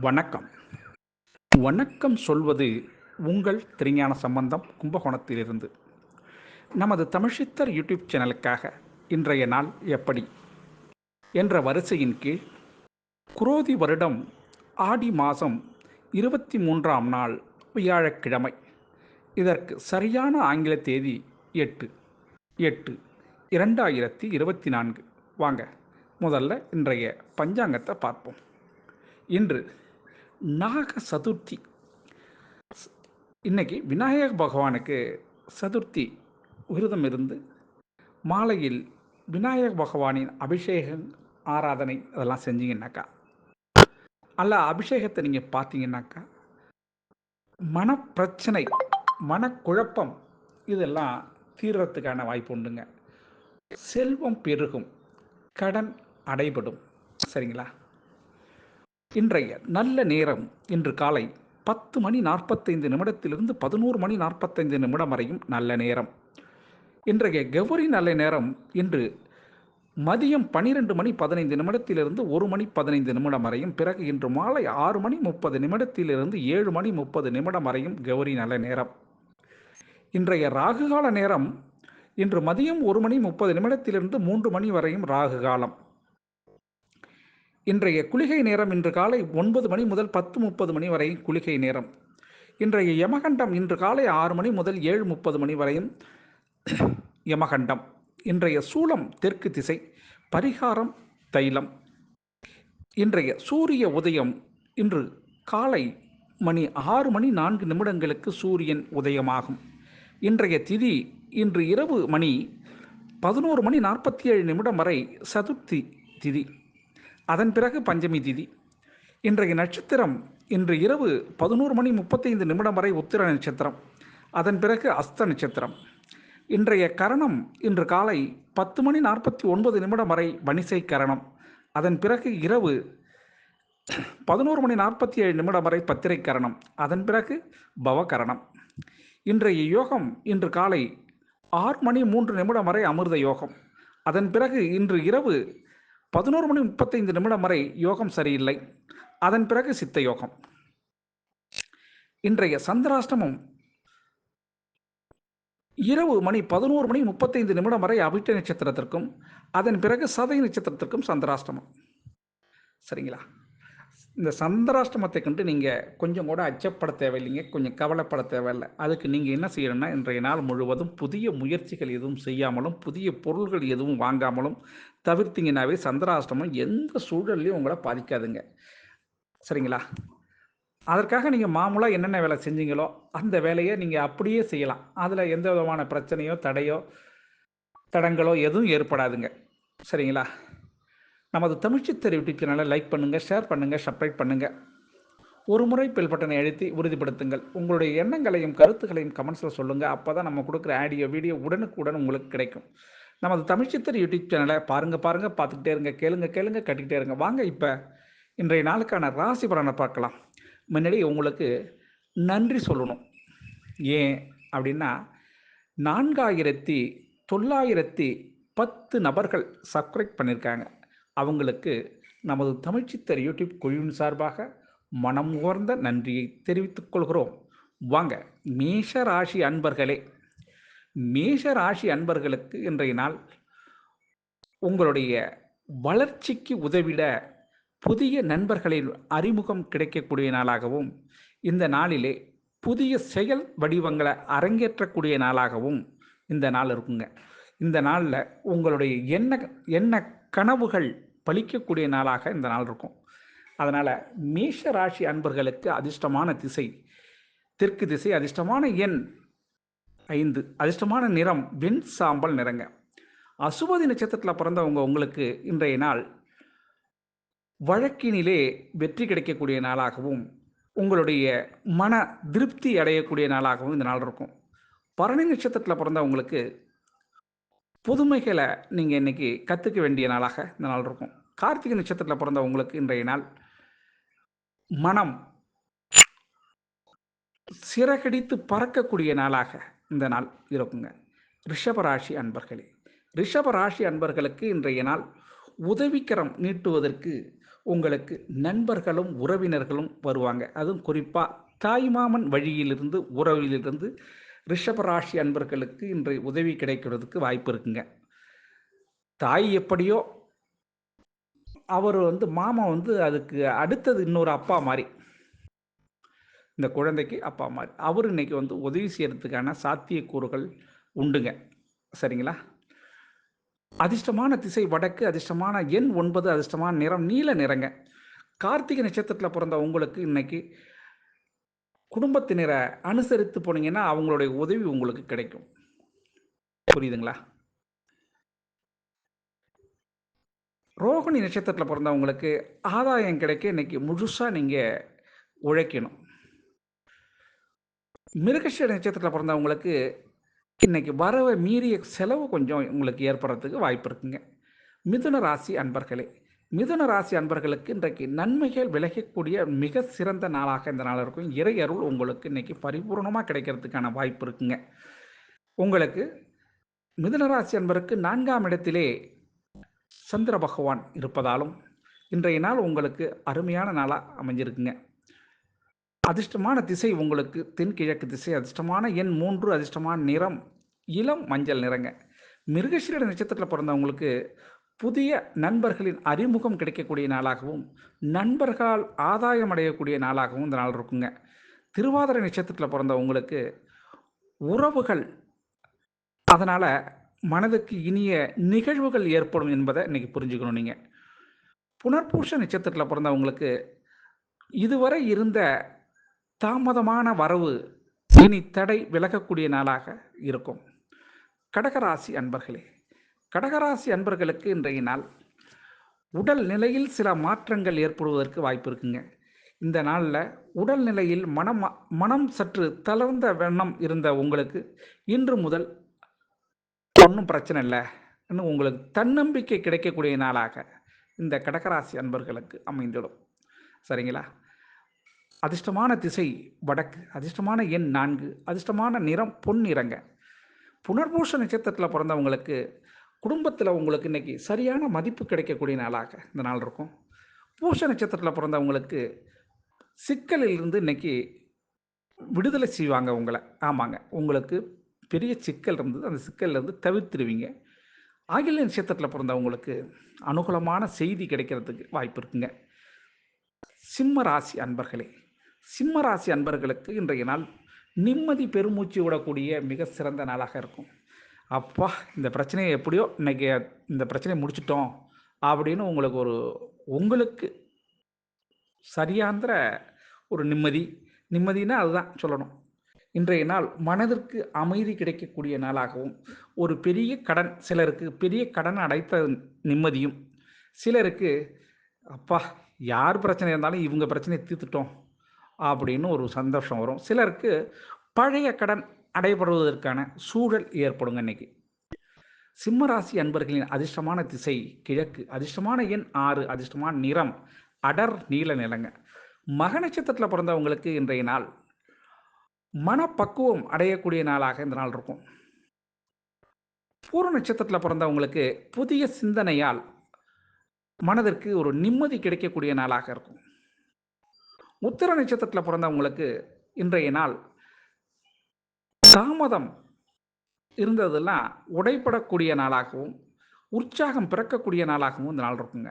வணக்கம். வணக்கம் சொல்வது உங்கள் திருஞான சம்பந்தம் கும்பகோணத்திலிருந்து. நமது தமிழ்ச்சித்தர் யூடியூப் சேனலுக்காக இன்றைய நாள் எப்படி? என்ற வரிசையின் கீழ் குரோதி வருடம் ஆடி மாதம் இருபத்தி மூன்றாம் நாள் வியாழக்கிழமை. இதற்கு சரியான ஆங்கில தேதி எட்டு. எட்டு இரண்டாயிரத்தி இருபத்தி நான்கு. வாங்க முதல்ல இன்றைய பஞ்சாங்கத்தை பார்ப்போம். இன்று நாக சதுர்த்தி. இன்னைக்கு விநாயகர் பகவானுக்கு சதுர்த்தி விரதம் இருந்து மாலையில் விநாயகர் பகவானின் அபிஷேகம் ஆராதனை அதெல்லாம் செஞ்சீங்கன்னாக்கா அல்ல அபிஷேகத்தை நீங்கள் பார்த்தீங்கன்னாக்கா மனப்பிரச்சனை மனக்குழப்பம் இதெல்லாம் தீர்றதுக்கான வாய்ப்பு உண்டுங்க. செல்வம் பெருகும் கடன் அடைபடும். சரிங்களா? இன்றைய நல்ல நேரம் இன்று காலை பத்து மணி நாற்பத்தைந்து நிமிடத்திலிருந்து பதினோரு மணி நாற்பத்தைந்து நிமிடம் வரையும் நல்ல நேரம். இன்றைய கௌரி நல்ல நேரம் இன்று மதியம் பன்னிரெண்டு மணி பதினைந்து நிமிடத்திலிருந்து ஒரு மணி பதினைந்து நிமிடம் வரையும் பிறகு இன்று மாலை ஆறு மணி முப்பது நிமிடத்திலிருந்து ஏழு மணி முப்பது நிமிடம் வரையும் கௌரி நல்ல நேரம். இன்றைய ராகுகால நேரம் இன்று மதியம் ஒரு மணி முப்பது நிமிடத்திலிருந்து மூன்று மணி வரையும் ராகு காலம் இன்றைய குளிகை நேரம் இன்று காலை ஒன்பது மணி முதல் பத்து முப்பது மணி வரை குளிகை நேரம். இன்றைய யமகண்டம் இன்று காலை ஆறு மணி முதல் ஏழு முப்பது மணி வரையும் யமகண்டம். இன்றைய சூலம் தெற்கு திசை பரிகாரம் தைலம். இன்றைய சூரிய உதயம் இன்று காலை மணி ஆறு மணி நான்கு நிமிடங்களுக்கு சூரியன் உதயமாகும். இன்றைய திதி இன்று இரவு மணி பதினோரு மணி நாற்பத்தி ஏழு நிமிடம் வரை சதுர்த்தி திதி. அதன் பிறகு பஞ்சமி திதி. இன்றைய நட்சத்திரம் இன்று இரவு பதினோரு மணி முப்பத்தைந்து நிமிடம் வரை உத்திர நட்சத்திரம். அதன் பிறகு அஸ்த நட்சத்திரம். இன்றைய கரணம் இன்று காலை பத்து மணி நாற்பத்தி ஒன்பது நிமிடம் வரை வணிசை கரணம். அதன் பிறகு இரவு பதினோரு மணி நாற்பத்தி ஏழு நிமிடம் வரை பத்திரை கரணம். அதன் பிறகு பவகரணம் இன்றைய யோகம் இன்று காலை ஆறு மணி மூன்று நிமிடம் வரை அமிர்த யோகம். அதன் பிறகு இன்று இரவு பதினோரு மணி முப்பத்தைந்து நிமிடம் வரை யோகம் சரியில்லை. அதன் பிறகு சித்த யோகம். இன்றைய சந்திராஷ்டமம் இரவு மணி பதினோரு மணி முப்பத்தைந்து நிமிடம் வரை அபிட்ட நட்சத்திரத்திற்கும் அதன் பிறகு சதை நட்சத்திரத்திற்கும் சந்திராஷ்டமம். சரிங்களா? இந்த சந்திராஷ்டமத்தை கண்டு நீங்கள் கொஞ்சம் கூட அச்சப்பட தேவையில்லைங்க கொஞ்சம் கவலைப்பட தேவையில்லை. அதுக்கு நீங்கள் என்ன செய்யணும்னா இன்றைய நாள் முழுவதும் புதிய முயற்சிகள் எதுவும் செய்யாமலும் புதிய பொருள்கள் எதுவும் வாங்காமலும் தவிர்த்திங்கனாவே சந்திராஷ்டமம் எந்த சூழல்லையும் உங்களை பாதிக்காதுங்க. சரிங்களா? அதற்காக நீங்கள் மாமூலாக என்னென்ன வேலை செஞ்சீங்களோ அந்த வேலையை நீங்கள் அப்படியே செய்யலாம். அதில் எந்த விதமான பிரச்சனையோ தடையோ தடங்களோ எதுவும் ஏற்படாதுங்க. சரிங்களா? நமது தமிழ்ச்சித்தர் யூடியூப் சேனலை லைக் பண்ணுங்கள் ஷேர் பண்ணுங்கள் சப்ஸ்கிரைப் பண்ணுங்கள் ஒரு முறை பெல் பட்டனை அழுத்தி உறுதிப்படுத்துங்கள். உங்களுடைய எண்ணங்களையும் கருத்துக்களையும் கமெண்ட்ஸில் சொல்லுங்கள் அப்போ தான் நம்ம கொடுக்குற ஆடியோ வீடியோ உடனுக்குடன் உங்களுக்கு கிடைக்கும். நமது தமிழ்ச்சித்தர் யூடியூப் சேனலை பாருங்கள் பாருங்கள் பார்த்துக்கிட்டே இருங்க கேளுங்க கேளுங்க கட்டிக்கிட்டே இருங்க. வாங்க இப்போ இன்றைய நாளுக்கான ராசி பலனை பார்க்கலாம். முன்னாடி உங்களுக்கு நன்றி சொல்லணும். ஏன் அப்படின்னா நான்காயிரத்தி தொள்ளாயிரத்தி பத்து நபர்கள் சப்ஸ்கிரைப் பண்ணியிருக்காங்க அவங்களுக்கு நமது தமிழ்ச்சித்தர் யூடியூப் குழுவின் சார்பாக மனம் உகர்ந்த நன்றியை தெரிவித்துக் கொள்கிறோம். வாங்க மேஷ ராசி அன்பர்களே. மேஷ ராசி அன்பர்களுக்கு இன்றைய நாள் உங்களுடைய வளர்ச்சிக்கு உதவிட புதிய நண்பர்களின் அறிமுகம் கிடைக்கக்கூடிய நாளாகவும் இந்த நாளிலே புதிய செயல் வடிவங்களை அரங்கேற்றக்கூடிய நாளாகவும் இந்த நாள் இருக்குங்க. இந்த நாளில் உங்களுடைய எண்ண எண்ண கனவுகள் பலிக்கக்கூடிய நாளாக இந்த நாள் இருக்கும். அதனால் மேஷ ராசி அன்பர்களுக்கு அதிர்ஷ்டமான திசை. தெற்கு திசை அதிர்ஷ்டமான எண் ஐந்து. அதிர்ஷ்டமான நிறம் வெண் சாம்பல் நிறங்க. அசுபதி நட்சத்திரத்தில் பிறந்தவங்க உங்களுக்கு இன்றைய நாள் வழக்கினிலே வெற்றி கிடைக்கக்கூடிய நாளாகவும் உங்களுடைய மன திருப்தி அடையக்கூடிய நாளாகவும் இந்த நாள் இருக்கும். பரணி நட்சத்திரத்தில் பிறந்தவங்களுக்கு புதுமைகளை நீங்கள் இன்றைக்கி கற்றுக்க வேண்டிய நாளாக இந்த நாள் இருக்கும். கார்த்திகை நட்சத்திரத்தில் பிறந்த உங்களுக்கு இன்றைய நாள்? மனம் சிறகடித்து பறக்கக்கூடிய நாளாக இந்த நாள் இருக்குங்க. ரிஷபராசி அன்பர்களே ரிஷபராசி அன்பர்களுக்கு இன்றைய நாள் உதவிக்கரம் நீட்டுவதற்கு உங்களுக்கு நண்பர்களும் உறவினர்களும் வருவாங்க. அதுவும் குறிப்பாக தாய்மாமன் வழியிலிருந்து உறவிலிருந்து ரிஷபராசி அன்பர்களுக்கு இன்று உதவி கிடைக்கிறதுக்கு வாய்ப்பு இருக்குங்க. தாய் எப்படியோ அவர் வந்து மாமா வந்து அதுக்கு அடுத்தது இன்னொரு அப்பா மாதிரி இந்த குழந்தைக்கு அப்பா மாதிரி அவர் இன்னைக்கு வந்து உதவி செய்யறதுக்கான சாத்தியக்கூறுகள் உண்டுங்க. சரிங்களா? அதிர்ஷ்டமான திசை வடக்கு அதிர்ஷ்டமான எண் ஒன்பது அதிர்ஷ்டமான நிறம் நீல நிறங்க. கார்த்திகை நட்சத்திரத்தில் பிறந்த உங்களுக்கு இன்னைக்கு குடும்பத்தினரை அனுசரித்து போனீங்கன்னா அவங்களுடைய உதவி உங்களுக்கு கிடைக்கும். புரியுதுங்களா? ரோகிணி நட்சத்திரத்தில் பிறந்தவங்களுக்கு ஆதாயம் கிடைக்க இன்னைக்கு முழுசாக நீங்கள் உழைக்கணும். மிருகஷ நட்சத்திரத்தில் பிறந்தவங்களுக்கு இன்னைக்கு வரவை மீறிய செலவு கொஞ்சம் உங்களுக்கு ஏற்படுறதுக்கு வாய்ப்பு இருக்குங்க. மிதுன ராசி அன்பர்களே மிதுன ராசி அன்பர்களுக்கு இன்றைக்கு நன்மைகள் விலகக்கூடிய மிக சிறந்த நாளாக இந்த நாள் இருக்கும். இறை அருள் உங்களுக்கு இன்னைக்கு பரிபூர்ணமாக கிடைக்கிறதுக்கான வாய்ப்பு இருக்குங்க. உங்களுக்கு மிதுன ராசி அன்பருக்கு நான்காம் இடத்திலே சந்திர பகவான் இருப்பதாலும் இன்றைய நாள் உங்களுக்கு அருமையான நாளாக அமைஞ்சிருக்குங்க. அதிர்ஷ்டமான திசை உங்களுக்கு தென்கிழக்கு திசை அதிர்ஷ்டமான எண் மூன்று அதிர்ஷ்டமான நிறம் இளம் மஞ்சள் நிறங்க. மிருகசீரட நட்சத்திரத்தில் பிறந்தவங்களுக்கு புதிய நண்பர்களின் அறிமுகம் கிடைக்கக்கூடிய நாளாகவும் நண்பர்களால் ஆதாயம் அடையக்கூடிய நாளாகவும் இந்த நாள் இருக்குங்க. திருவாதிரை நட்சத்திரத்தில் பிறந்தவங்களுக்கு உறவுகள் அதனால் மனதுக்கு இனிய நிகழ்வுகள் ஏற்படும் என்பதை இன்னைக்கு புரிஞ்சுக்கணும் நீங்கள் புனர்பூஷ நட்சத்திரத்தில் பிறந்தவங்களுக்கு இதுவரை இருந்த தாமதமான வரவு இனி தடை விலகக்கூடிய நாளாக இருக்கும். கடகராசி அன்பர்களே கடகராசி அன்பர்களுக்கு இன்றைய நாள் உடல் நிலையில் சில மாற்றங்கள் ஏற்படுவதற்கு வாய்ப்பு இருக்குங்க. இந்த நாளில் உடல் நிலையில் மனம் மனம் சற்று தளர்ந்த வண்ணம் இருந்த உங்களுக்கு இன்று முதல் ஒன்றும் பிரச்சனை இல்லை. இன்னும் உங்களுக்கு தன்னம்பிக்கை கிடைக்கக்கூடிய நாளாக இந்த கடகராசி அன்பர்களுக்கு அமைந்துடும் சரிங்களா? அதிர்ஷ்டமான திசை வடக்கு அதிர்ஷ்டமான எண் நான்கு அதிர்ஷ்டமான நிறம் பொன் நிறங்க. புனர்பூஷ நட்சத்திரத்தில் பிறந்தவங்களுக்கு குடும்பத்தில் உங்களுக்கு இன்னைக்கு சரியான மதிப்பு கிடைக்கக்கூடிய நாளாக இந்த நாள் இருக்கும். பூஷ நட்சத்திரத்தில் பிறந்தவங்களுக்கு சிக்கலில் இருந்து இன்னைக்கு விடுதலை செய்வாங்க உங்களை. ஆமாங்க. உங்களுக்கு பெரிய சிக்கல் இருந்தது. அந்த சிக்கல்லேருந்து தவிர்த்துடுவீங்க அகில நட்சத்திரத்தில் பிறந்தவங்களுக்கு அனுகூலமான செய்தி கிடைக்கிறதுக்கு வாய்ப்பு இருக்குங்க. சிம்ம ராசி அன்பர்களே சிம்ம ராசி அன்பர்களுக்கு இன்றைய நாள் நிம்மதி பெருமூச்சு விடக்கூடிய மிக சிறந்த நாளாக இருக்கும். அப்பா இந்த பிரச்சனையை எப்படியோ இன்னைக்கு இந்த பிரச்சனையை முடிச்சிட்டோம் அப்படின்னு உங்களுக்கு ஒரு உங்களுக்கு சரியாந்திர ஒரு நிம்மதி. நிம்மதினா அதுதான் சொல்லணும். இன்றைய நாள் மனதிற்கு அமைதி கிடைக்கக்கூடிய நாளாகவும் ஒரு பெரிய கடன் சிலருக்கு பெரிய கடன் அடைத்த நிம்மதியும் சிலருக்கு அப்பா யார் பிரச்சனை இருந்தாலும் இவங்க பிரச்சனையை தீர்த்துட்டோம் அப்படின்னு ஒரு சந்தோஷம் வரும். சிலருக்கு பழைய கடன் அடைபடுவதற்கான சூழல் ஏற்படுங்க இன்னைக்கு. சிம்மராசி அன்பர்களின் அதிர்ஷ்டமான திசை கிழக்கு அதிர்ஷ்டமான எண் ஆறு அதிர்ஷ்டமான நிறம் அடர் நீல நிலங்க. மக நட்சத்திரத்தில் பிறந்தவங்களுக்கு இன்றைய நாள் மனப்பக்குவம் அடையக்கூடிய நாளாக இந்த நாள் இருக்கும். பூர்வ நட்சத்திரத்தில் பிறந்தவங்களுக்கு புதிய சிந்தனையால் மனதிற்கு ஒரு நிம்மதி கிடைக்கக்கூடிய நாளாக இருக்கும். உத்திர நட்சத்திரத்தில் பிறந்தவங்களுக்கு இன்றைய நாள் தாமதம் இருந்ததெல்லாம் உடைப்படக்கூடிய நாளாகவும் உற்சாகம் பிறக்கக்கூடிய நாளாகவும் இந்த நாள் இருக்குங்க.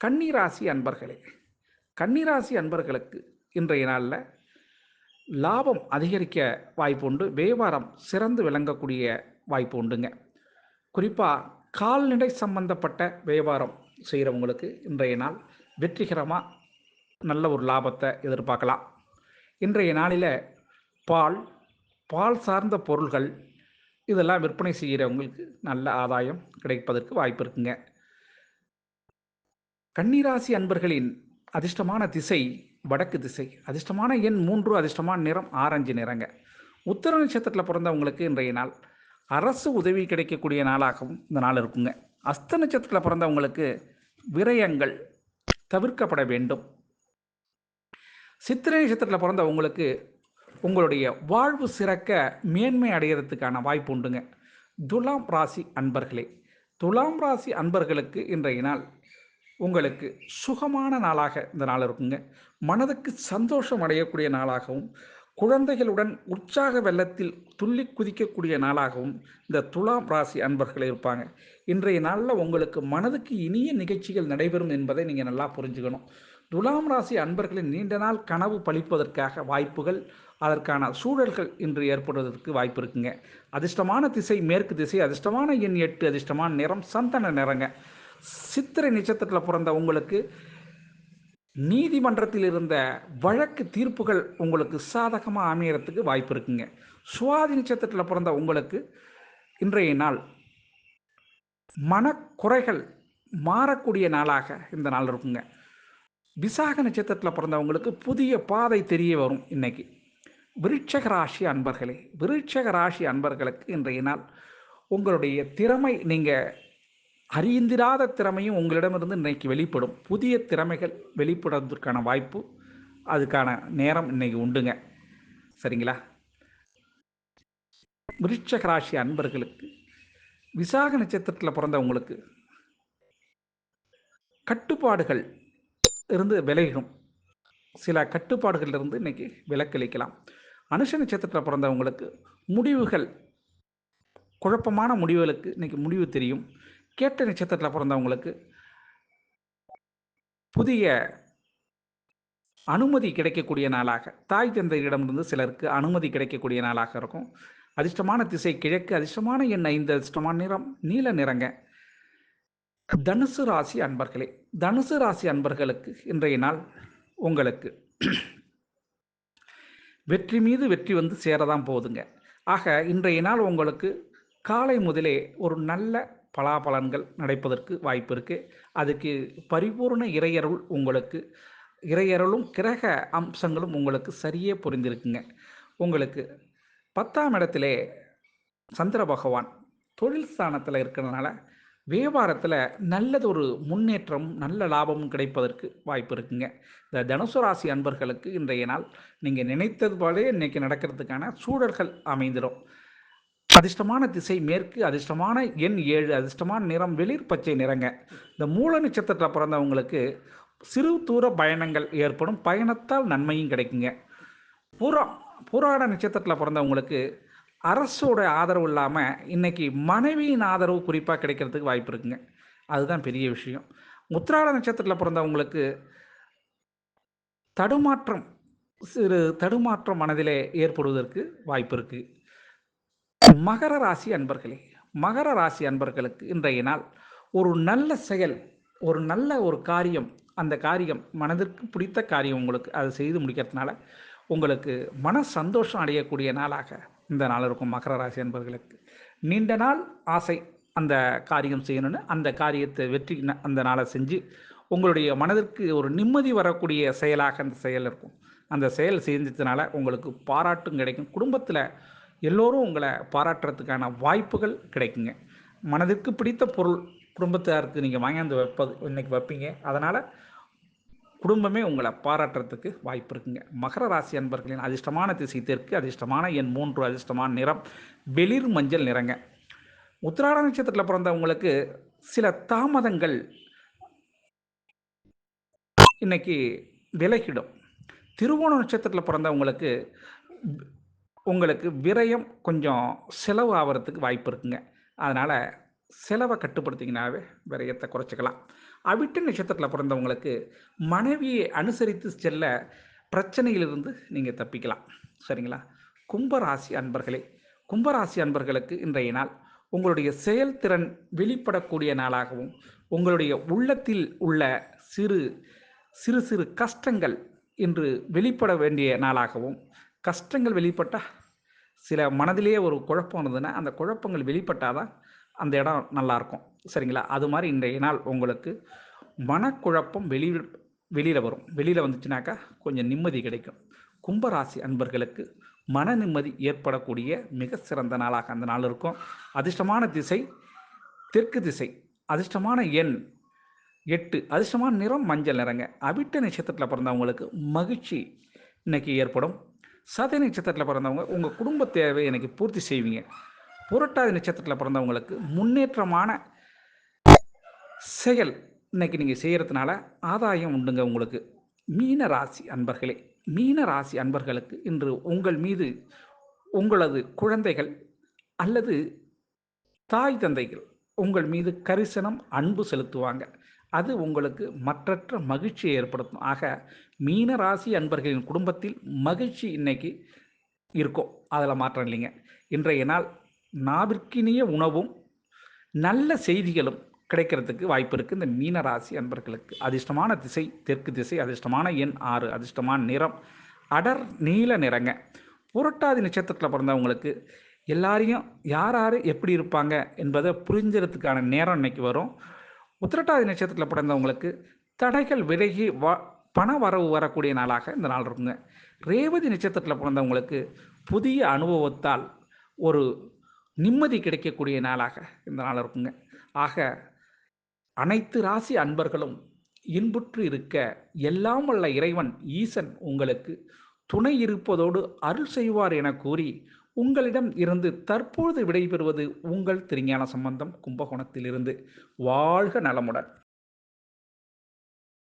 கன்னிராசி அன்பர்களே கன்னிராசி அன்பர்களுக்கு இன்றைய நாளில் லாபம் அதிகரிக்க வாய்ப்பு உண்டு வியாபாரம் சிறந்து விளங்கக்கூடிய வாய்ப்பு உண்டுங்க. குறிப்பாக கால்நடை சம்பந்தப்பட்ட வியாபாரம் செய்கிறவங்களுக்கு இன்றைய நாள் வெற்றிகரமாக நல்ல ஒரு லாபத்தை எதிர்பார்க்கலாம். இன்றைய நாளில் பால் பால் சார்ந்த பொருள்கள் இதெல்லாம் விற்பனை செய்கிறவங்களுக்கு நல்ல ஆதாயம் கிடைப்பதற்கு வாய்ப்பு இருக்குங்க. கன்னிராசி அன்பர்களின் அதிர்ஷ்டமான திசை வடக்கு திசை. அதிர்ஷ்டமான எண் மூன்று அதிர்ஷ்டமான நிறம் ஆரஞ்சு நிறங்க. உத்தர நட்சத்திரத்தில் பிறந்தவங்களுக்கு இன்றைய நாள் அரசு உதவி கிடைக்கக்கூடிய நாளாகவும் இந்த நாள் இருக்குங்க. அஸ்த நட்சத்திரத்தில் பிறந்தவங்களுக்கு விரயங்கள் தவிர்க்கப்பட வேண்டும். சித்திரை நட்சத்திரத்தில் பிறந்தவங்களுக்கு உங்களுடைய வாழ்வு சிறக்க மேன்மை அடைகிறதுக்கான வாய்ப்பு உண்டுங்க. துலாம் ராசி அன்பர்களே துலாம் ராசி அன்பர்களுக்கு இன்றைய நாள் உங்களுக்கு சுகமான நாளாக இந்த நாள் இருக்குங்க. மனதுக்கு சந்தோஷம் அடையக்கூடிய நாளாகவும் குழந்தைகளுடன் உற்சாக வெள்ளத்தில் துள்ளி குதிக்கக்கூடிய நாளாகவும் இந்த துலாம் ராசி அன்பர்கள் இருப்பாங்க. இன்றைய நாளில் உங்களுக்கு மனதுக்கு இனிய நிகழ்ச்சிகள் நடைபெறும் என்பதை நீங்கள் நல்லா புரிஞ்சுக்கணும். துலாம் ராசி அன்பர்களின் நீண்ட நாள் கனவு பழிப்பதற்காக வாய்ப்புகள் அதற்கான சூழல்கள் இன்று ஏற்படுவதற்கு வாய்ப்பு இருக்குங்க. அதிர்ஷ்டமான திசை மேற்கு திசை அதிர்ஷ்டமான எண் எட்டு அதிர்ஷ்டமான நிறம் சந்தன நிறங்க. சித்திரை நட்சத்திரத்தில் பிறந்த உங்களுக்கு நீதிமன்றத்தில் இருந்த வழக்கு தீர்ப்புகள் உங்களுக்கு சாதகமாக அமையறதுக்கு வாய்ப்பு இருக்குங்க. சுவாதி நட்சத்திரத்தில் பிறந்த உங்களுக்கு இன்றைய நாள் மனக்குறைகள் மாறக்கூடிய நாளாக இந்த நாள் இருக்குங்க. விசாக நட்சத்திரத்தில் பிறந்தவங்களுக்கு புதிய பாதை தெரிய வரும் இன்னைக்கு. விருட்சக ராசி அன்பர்களே விருட்சக ராசி அன்பர்களுக்கு இன்றைய நாள் உங்களுடைய திறமை நீங்கள் அறிந்திராத திறமையும் உங்களிடமிருந்து இன்றைக்கு வெளிப்படும். புதிய திறமைகள் வெளிப்படுவதற்கான வாய்ப்பு அதுக்கான நேரம் இன்னைக்கு உண்டுங்க. சரிங்களா? விருட்சக ராசி அன்பர்களுக்கு விசாக நட்சத்திரத்தில் பிறந்தவங்களுக்கு கட்டுப்பாடுகள் இருந்து விலகும் சில கட்டுப்பாடுகளிலிருந்து இருந்து இன்னைக்கு விலக்களிக்கலாம் அனுஷ நட்சத்திரத்தில் பிறந்தவங்களுக்கு முடிவுகள் குழப்பமான முடிவுகளுக்கு இன்னைக்கு முடிவு தெரியும். கேட்ட நட்சத்திரத்தில் பிறந்தவங்களுக்கு புதிய அனுமதி கிடைக்கக்கூடிய நாளாக தாய் தந்தையிடமிருந்து சிலருக்கு அனுமதி கிடைக்கக்கூடிய நாளாக இருக்கும். அதிர்ஷ்டமான திசை கிழக்கு அதிர்ஷ்டமான எண் ஐந்து அதிர்ஷ்டமான நிறம் நீல நிறங்க. தனுசு ராசி அன்பர்களே தனுசு ராசி அன்பர்களுக்கு இன்றைய நாள் உங்களுக்கு வெற்றி மீது வெற்றி வந்து சேரதான் போகுதுங்க. ஆக இன்றைய நாள் உங்களுக்கு காலை முதலே ஒரு நல்ல பலாபலன்கள் நடப்பதற்கு வாய்ப்பு இருக்குது அதுக்கு பரிபூர்ண இறையருள் உங்களுக்கு இறையருளும் கிரக அம்சங்களும் உங்களுக்கு சரியே புரிந்திருக்குங்க. உங்களுக்கு பத்தாம் இடத்திலே சந்திர பகவான் தொழில் ஸ்தானத்தில் இருக்கிறதுனால வியாபாரத்தில் நல்லது ஒரு முன்னேற்றம் நல்ல லாபமும் கிடைப்பதற்கு வாய்ப்பு இருக்குங்க. இந்த தனுசு ராசி அன்பர்களுக்கு இன்றைய நாள் நீங்கள் நினைத்தது போலே இன்றைக்கி நடக்கிறதுக்கான சூழல்கள் அமைந்திடும் அதிர்ஷ்டமான திசை மேற்கு அதிர்ஷ்டமான எண் ஏழு அதிர்ஷ்டமான நிறம் வெளிர் பச்சை நிறங்க. இந்த மூல நட்சத்திரத்தில் பிறந்தவங்களுக்கு சிறு தூர பயணங்கள் ஏற்படும். பயணத்தால் நன்மையும் கிடைக்குங்க. புறா புராட நட்சத்திரத்தில் பிறந்தவங்களுக்கு அரசோட ஆதரவு இல்லாமல் இன்னைக்கு மனைவியின் ஆதரவு குறிப்பாக கிடைக்கிறதுக்கு வாய்ப்பு இருக்குங்க. அதுதான் பெரிய விஷயம். உத்திராட நட்சத்திரத்தில் பிறந்தவங்களுக்கு தடுமாற்றம் சிறு தடுமாற்றம் மனதிலே ஏற்படுவதற்கு வாய்ப்பு இருக்குது மகர ராசி அன்பர்களே மகர ராசி அன்பர்களுக்கு இன்றைய நாள் ஒரு நல்ல செயல் ஒரு நல்ல ஒரு காரியம் அந்த காரியம் மனதிற்கு பிடித்த காரியம் உங்களுக்கு. அதை செய்து முடிக்கிறதுனால உங்களுக்கு மன சந்தோஷம் அடையக்கூடிய நாளாக இந்த நாள் இருக்கும் மகர ராசி என்பவர்களுக்கு நீண்ட நாள் ஆசை அந்த காரியம் செய்யணும்னு அந்த காரியத்தை வெற்றி அந்த நாளை செஞ்சு உங்களுடைய மனதிற்கு ஒரு நிம்மதி வரக்கூடிய செயலாக அந்த செயல் இருக்கும். அந்த செயல் செஞ்சதுனால உங்களுக்கு பாராட்டும் கிடைக்கும். குடும்பத்தில் எல்லோரும் உங்களை பாராட்டுறதுக்கான வாய்ப்புகள் கிடைக்குங்க. மனதிற்கு பிடித்த பொருள் குடும்பத்தாருக்கு நீங்கள் வாங்கி அந்த வைப்பது இன்றைக்கி வைப்பீங்க. அதனால் குடும்பமே உங்களை பாராட்டுறதுக்கு வாய்ப்பு இருக்குங்க. மகர ராசி அன்பர்களின் அதிர்ஷ்டமான திசை தெற்கு அதிர்ஷ்டமான என் மூன்று அதிர்ஷ்டமான நிறம் வெளிர் மஞ்சள் நிறங்க. உத்திராட நட்சத்திரத்தில் பிறந்தவங்களுக்கு சில தாமதங்கள் இன்னைக்கு விலகிடும். திருவோண நட்சத்திரத்தில் பிறந்தவங்களுக்கு உங்களுக்கு விரயம் கொஞ்சம் செலவு ஆகிறதுக்கு வாய்ப்பு இருக்குங்க. அதனால் செலவை கட்டுப்படுத்திங்கனாவே விரயத்தை குறைச்சிக்கலாம். அவிட்ட நட்சத்திரத்தில் பிறந்தவங்களுக்கு மனைவியை அனுசரித்து செல்ல பிரச்சனையிலிருந்து நீங்கள் தப்பிக்கலாம். சரிங்களா? கும்பராசி அன்பர்களே கும்பராசி அன்பர்களுக்கு இன்றைய நாள் உங்களுடைய செயல்திறன் வெளிப்படக்கூடிய நாளாகவும் உங்களுடைய உள்ளத்தில் உள்ள சிறு சிறு சிறு கஷ்டங்கள் இன்று வெளிப்பட வேண்டிய நாளாகவும் கஷ்டங்கள் வெளிப்பட்டால் சில மனதிலேயே ஒரு குழப்பம் இருந்ததுன்னா அந்த குழப்பங்கள் வெளிப்பட்டால் தான் அந்த இடம் நல்லாயிருக்கும் சரிங்களா? அது மாதிரி இன்றைய நாள் உங்களுக்கு மனக்குழப்பம் வெளியில் வெளியில் வரும். வெளியில் வந்துச்சுனாக்கா கொஞ்சம் நிம்மதி கிடைக்கும். கும்பராசி அன்பர்களுக்கு மன நிம்மதி ஏற்படக்கூடிய மிக சிறந்த நாளாக அந்த நாள் இருக்கும். அதிர்ஷ்டமான திசை தெற்கு திசை அதிர்ஷ்டமான எண் எட்டு அதிர்ஷ்டமான நிறம் மஞ்சள் நிறங்க. அவிட்ட நட்சத்திரத்தில் பிறந்தவங்களுக்கு மகிழ்ச்சி இன்னைக்கு ஏற்படும். சதை நட்சத்திரத்தில் பிறந்தவங்க உங்கள் குடும்ப தேவை எனக்கு பூர்த்தி செய்வீங்க. புரட்டாதி நட்சத்திரத்தில் பிறந்தவங்களுக்கு முன்னேற்றமான செயல். இன்னைக்கு நீங்கள் செய்கிறதுனால ஆதாயம் உண்டுங்க உங்களுக்கு. மீன ராசி அன்பர்களே மீன ராசி அன்பர்களுக்கு இன்று உங்கள் மீது உங்களது குழந்தைகள் அல்லது தாய் தந்தைகள் உங்கள் மீது கரிசனம் அன்பு செலுத்துவாங்க. அது உங்களுக்கு மற்றற்ற மகிழ்ச்சியை ஏற்படுத்தும். ஆக மீன ராசி அன்பர்களின் குடும்பத்தில் மகிழ்ச்சி இன்னைக்கு இருக்கும். அதில் மாற்றம் இல்லைங்க. இன்றைய நாள் நாவிற்கினிய உணவும் நல்ல செய்திகளும் கிடைக்கிறதுக்கு வாய்ப்பு இருக்குது இந்த மீன ராசி அன்பர்களுக்கு அதிர்ஷ்டமான திசை தெற்கு திசை அதிர்ஷ்டமான எண் ஆறு அதிர்ஷ்டமான நிறம் அடர் நீல நிறங்க. புரட்டாதி நட்சத்திரத்தில் பிறந்தவங்களுக்கு எல்லாரையும் யார் யார் எப்படி இருப்பாங்க என்பதை புரிஞ்சுறதுக்கான நேரம் இன்னைக்கு வரும். உத்திரட்டாதி நட்சத்திரத்தில் பிறந்தவங்களுக்கு தடைகள் விலகி வ பண வரவு வரக்கூடிய நாளாக இந்த நாள் இருக்குங்க. ரேவதி நட்சத்திரத்தில் பிறந்தவங்களுக்கு புதிய அனுபவத்தால் ஒரு நிம்மதி கிடைக்கக்கூடிய நாளாக இந்த நாள் இருக்குங்க. ஆக அனைத்து ராசி அன்பர்களும் இன்புற்று இருக்க எல்லாம் வல்ல இறைவன் ஈசன் உங்களுக்கு துணை இருப்பதோடு அருள் செய்வார் என கூறி உங்களிடம் இருந்து தற்பொழுது விடைபெறுவது உங்கள் திருஞான சம்பந்தம் கும்பகோணத்திலிருந்து. வாழ்க நலமுடன்.